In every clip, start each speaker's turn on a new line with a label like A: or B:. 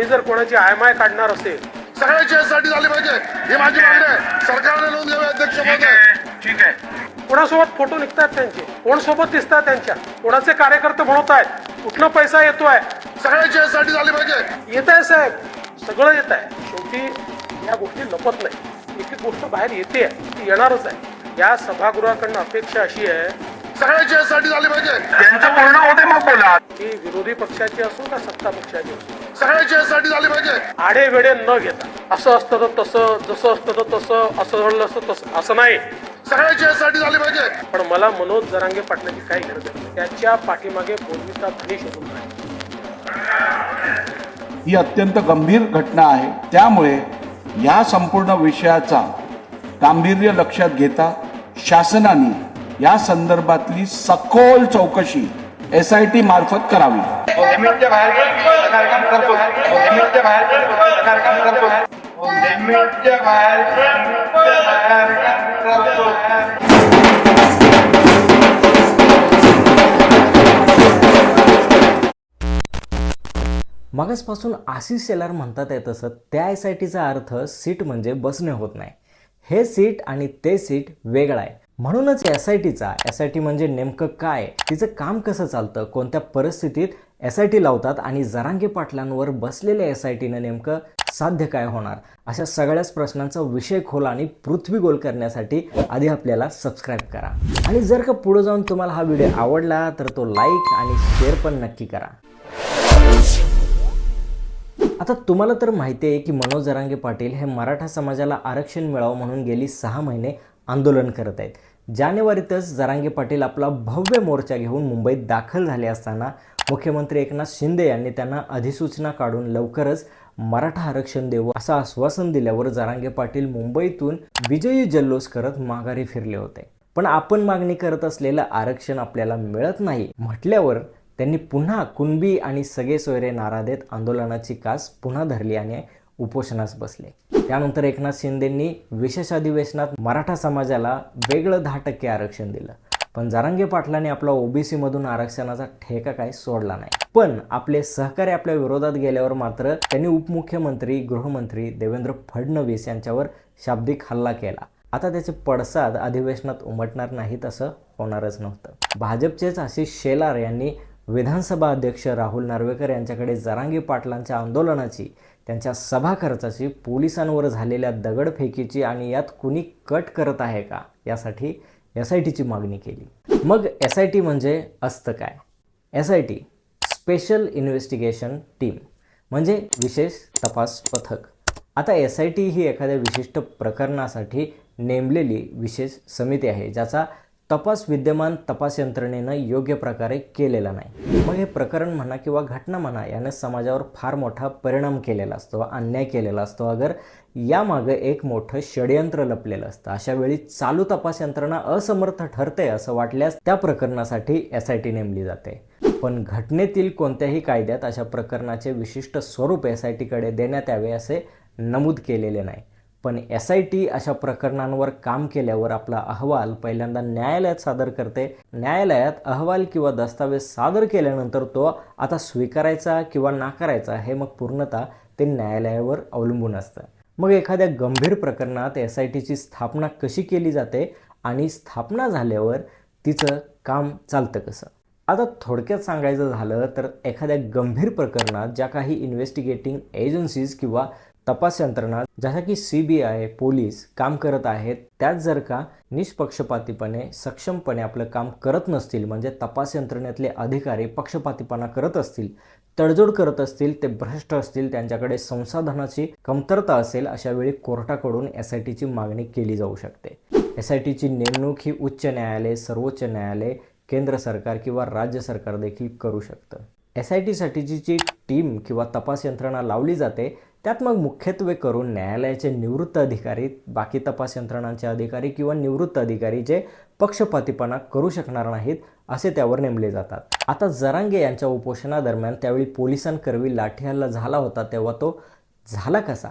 A: कोणी जर कोणाची आयमाय काढणार असेल
B: सगळ्याची यासाठी झाली पाहिजे. ही माझी मागणी आहे. सरकारने नोंद घ्यावी अध्यक्ष
C: ठीक
B: महोदय
C: आहे. ठीक आहे.
A: कोणासोबत फोटो निघतात त्यांचे? कोण सोबत दिसतात त्यांच्या? कोणाचे कार्यकर्ते म्हणत आहेत कुठनं पैसा येतोय?
B: सगळ्याची यासाठी झाली पाहिजे.
A: येत आहे साहेब. सगळं येत आहे. शेवटी या गोष्टी लपत नाही. एक एक गोष्ट बाहेर येते. ती येणारच आहे. या सभागृहाकडनं अपेक्षा अशी आहे.
B: सगळ्याची यासाठी झाली पाहिजे.
C: त्यांचं पूर्ण बोला
A: की विरोधी पक्षाची असो का सत्ता पक्षाची असो.
B: सगळ्याची यासाठी झाली पाहिजे.
A: आडे वेडे न घेता. असं असतं तर तसं जसं असतं तर तसं असं घडलं असतं तसं. असं नाही.
B: सगळ्याची यासाठी झाली पाहिजे.
A: पण मला मनोज जरांगे पाटलाची काही गरज नाही. त्याच्या पाठीमागे बोलवीचा धनी शोधून नाही
D: ही अत्यंत गंभीर घटना आहे. त्यामुळे या संपूर्ण विषयाचा गांभीर्य लक्षात घेता शासनाने या संदर्भातली सखोल चौकशी एस आय टी मार्फत करावी
E: मागासपासून आशिष शेलार म्हणतात येत असत त्या एस आय टीचा अर्थ सीट म्हणजे बसणे होत नाही. हे सीट आणि ते सीट वेगळं आहे. म्हणूनच एस आय टीचा एस आय टी म्हणजे नेमकं काय? तिचं काम कसं चालतं? कोणत्या परिस्थितीत एस आय टी लावतात? आणि जरांगे पाटलांवर बसलेल्या एस आय टीनं नेमकं साध्य काय होणार? अशा सगळ्याच प्रश्नांचा विषय खोल आणि पृथ्वी गोल करण्यासाठी आधी आपल्याला सबस्क्राईब करा. आणि जर का पुढे जाऊन तुम्हाला हा व्हिडिओ आवडला तर तो लाईक आणि शेअर पण नक्की करा. आता तुम्हाला तर माहिती आहे की मनोज जरांगे पाटील हे मराठा समाजाला आरक्षण मिळावं म्हणून गेली सहा महिने आंदोलन करत आहेत. जानेवारीतच जरांगे पाटील आपला भव्य मोर्चा घेऊन मुंबईत दाखल झाले असताना मुख्यमंत्री एकनाथ शिंदे यांनी त्यांना अधिसूचना काढून लवकरच मराठा आरक्षण देऊ असं आश्वासन दिल्यावर जरांगे पाटील मुंबईतून विजयी जल्लोष करत माघारी फिरले होते. पण आपण मागणी करत असलेलं आरक्षण आपल्याला मिळत नाही म्हटल्यावर त्यांनी पुन्हा कुणबी आणि सगळे सोयरे नारा देत आंदोलनाची कास पुन्हा धरली आणि उपोषणास बसले. त्यानंतर एकनाथ शिंदेंनी विशेष अधिवेशनात मराठा समाजाला वेगळं दहा टक्के आरक्षण दिलं. पण जारांगे पाटलांनी आपला ओबीसी मधून आरक्षणाचा ठेका काही सोडला नाही. पण आपले सहकारी आपल्या विरोधात गेल्यावर मात्र त्यांनी उपमुख्यमंत्री गृहमंत्री देवेंद्र फडणवीस यांच्यावर शाब्दिक हल्ला केला. आता त्याचे पडसाद अधिवेशनात उमटणार नाहीत असं होणारच नव्हतं. भाजपचेच आशिष शेलार यांनी विधानसभा अध्यक्ष राहुल नार्वेकर यांच्याकडे जरांगी पाटलांच्या आंदोलनाची त्यांच्या सभा खर्चाची पोलिसांवर झालेल्या दगडफेकीची आणि यात कुणी कट करत आहे का यासाठी एस आय टीची मागणी केली. मग एस आय टी म्हणजे असतं काय? S I T special investigation team म्हणजे विशेष तपास पथक. आता एस आय टी ही एखाद्या विशिष्ट प्रकरणासाठी नेमलेली विशेष समिती आहे ज्याचा तपास विद्यमान तपास यंत्रणेनं योग्य प्रकारे केलेला नाही. मग हे प्रकरण म्हणा किंवा घटना म्हणा यानं समाजावर फार मोठा परिणाम केलेला असतो अन्याय केलेला असतो. अगर यामागं एक मोठं षडयंत्र लपलेलं असतं. अशा वेळी चालू तपास यंत्रणा असमर्थ ठरते असं वाटल्यास त्या प्रकरणासाठी एस आय टी नेमली जाते. पण घटनेतील कोणत्याही कायद्यात अशा प्रकरणाचे विशिष्ट स्वरूप एस आय टीकडे देण्यात यावे असे नमूद केलेले नाही. पण एस आय टी अशा प्रकरणांवर काम केल्यावर आपला अहवाल पहिल्यांदा न्यायालयात सादर करते. न्यायालयात अहवाल किंवा दस्तावेज सादर केल्यानंतर तो आता स्वीकारायचा किंवा नाकारायचा हे मग पूर्णतः ते न्यायालयावर अवलंबून असतं. मग एखाद्या गंभीर प्रकरणात एस आय टीची स्थापना कशी केली जाते आणि स्थापना झाल्यावर तिचं काम चालतं कसं? आता थोडक्यात सांगायचं झालं तर एखाद्या गंभीर प्रकरणात ज्या काही इन्व्हेस्टिगेटिंग एजन्सीज किंवा तपास यंत्रणा जशा की सी बी आय पोलीस काम करत आहेत त्यात जर का निष्पक्षपातीपणे सक्षमपणे आपलं काम करत नसतील म्हणजे तपास यंत्रणेतले अधिकारी पक्षपातीपणा करत असतील तडजोड करत असतील ते भ्रष्ट असतील त्यांच्याकडे संसाधनाची कमतरता असेल अशा वेळी कोर्टाकडून एस आय टीची मागणी केली जाऊ शकते. एस आय टीची नेमणूक ही उच्च न्यायालय सर्वोच्च न्यायालय केंद्र सरकार किंवा राज्य सरकार देखील करू शकतं. एस आय टीसाठीची जी टीम किंवा तपास यंत्रणा लावली जाते त्यात मग मुख्यत्वे करून न्यायालयाचे निवृत्त अधिकारी बाकी तपास यंत्रणांचे अधिकारी किंवा निवृत्त अधिकारी जे पक्षपातीपणा करू शकणार नाहीत असे त्यावर नेमले जातात. आता जरांगे यांच्या उपोषणादरम्यान त्यावेळी पोलिसांकरवी लाठी हल्ला झाला होता तेव्हा तो झाला कसा?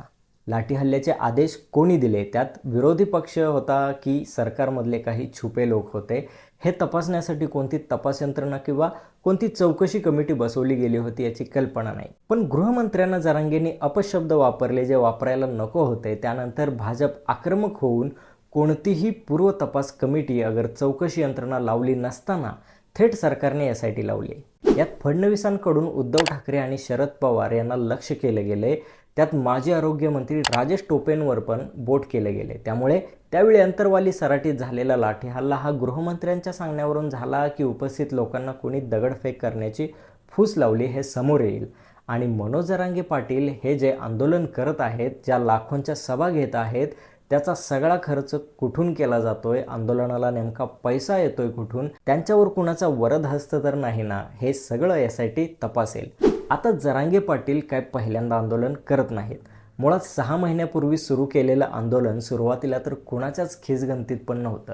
E: लाठी हल्ल्याचे आदेश कोणी दिले? त्यात विरोधी पक्ष होता की सरकारमधले काही छुपे लोक होते? हे तपासण्यासाठी कोणती तपास यंत्रणा किंवा कोणती चौकशी कमिटी बसवली गेली होती याची कल्पना नाही. पण गृहमंत्र्यांना जरांगेंनी अपशब्द वापरले जे वापरायला नको होते त्यानंतर भाजप आक्रमक होऊन कोणतीही पूर्व तपास कमिटी अगर चौकशी यंत्रणा लावली नसताना थेट सरकारने एस आय टी लावली. यात फडणवीसांकडून उद्धव ठाकरे आणि शरद पवार यांना लक्ष केलं गेले. त्यात माजी आरोग्यमंत्री राजेश टोपेंवर पण बोट केले गेले. त्यामुळे त्यावेळी अंतरवाली सराटीत झालेला लाठी हल्ला हा गृहमंत्र्यांच्या सांगण्यावरून झाला की उपस्थित लोकांना कोणी दगडफेक करण्याची फूस लावली हे समोर येईल. आणि मनोज जरांगे पाटील हे जे आंदोलन करत आहेत ज्या लाखोंच्या सभा घेत आहेत त्याचा सगळा खर्च कुठून केला जातोय? आंदोलनाला नेमका पैसा येतोय कुठून? त्यांच्यावर कुणाचा वरद हस्त तर नाही ना? हे सगळं एस आय टी तपासेल. आता जरांगे पाटील काय पहिल्यांदा आंदोलन करत नाहीत. मुळात सहा महिन्यापूर्वी सुरू केलेलं आंदोलन सुरुवातीला तर कुणाच्याच खिसगंतीत पण नव्हतं.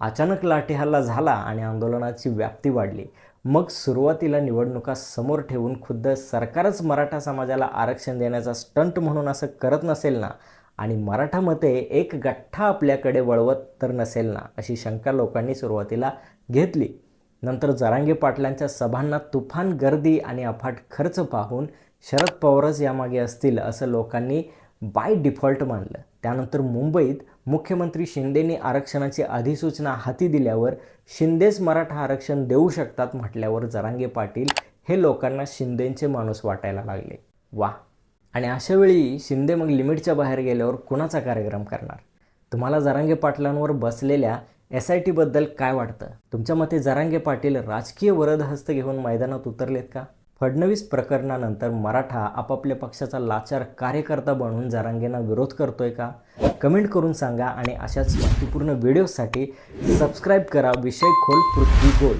E: अचानक लाठी हल्ला झाला आणि आंदोलनाची व्याप्ती वाढली. मग सुरुवातीला निवडणुका समोर ठेवून खुद्द सरकारच मराठा समाजाला आरक्षण देण्याचा स्टंट म्हणून असं करत नसेल ना? आणि मराठा मते एक गठ्ठा आपल्याकडे वळवत तर नसेल ना अशी शंका लोकांनी सुरुवातीला घेतली. नंतर जरांगे पाटलांच्या सभांना तुफान गर्दी आणि अफाट खर्च पाहून शरद पवारच यामागे असतील असं लोकांनी बाय डिफॉल्ट मानलं. त्यानंतर मुंबईत मुख्यमंत्री शिंदेनी आरक्षणाची अधिसूचना हाती दिल्यावर शिंदेच मराठा आरक्षण देऊ शकतात म्हटल्यावर जरांगे पाटील हे लोकांना शिंदेंचे माणूस वाटायला लागले. वा आणि अशावेळी शिंदे मग लिमिटच्या बाहेर गेल्यावर कुणाचा कार्यक्रम करणार? तुम्हाला जरांगे पाटलांवर बसलेल्या एस आय टीबद्दल काय वाटतं? तुमच्या मते जरांगे पाटील राजकीय वरदहस्त घेऊन मैदानात उतरलेत का? फडणवीस प्रकरणानंतर मराठा आपापल्या पक्षाचा लाचार कार्यकर्ता बनून जरांगेंना विरोध करतोय का? कमेंट करून सांगा आणि अशाच माहितीपूर्ण व्हिडिओसाठी सबस्क्राईब करा विषय खोल पृथ्वी गोल.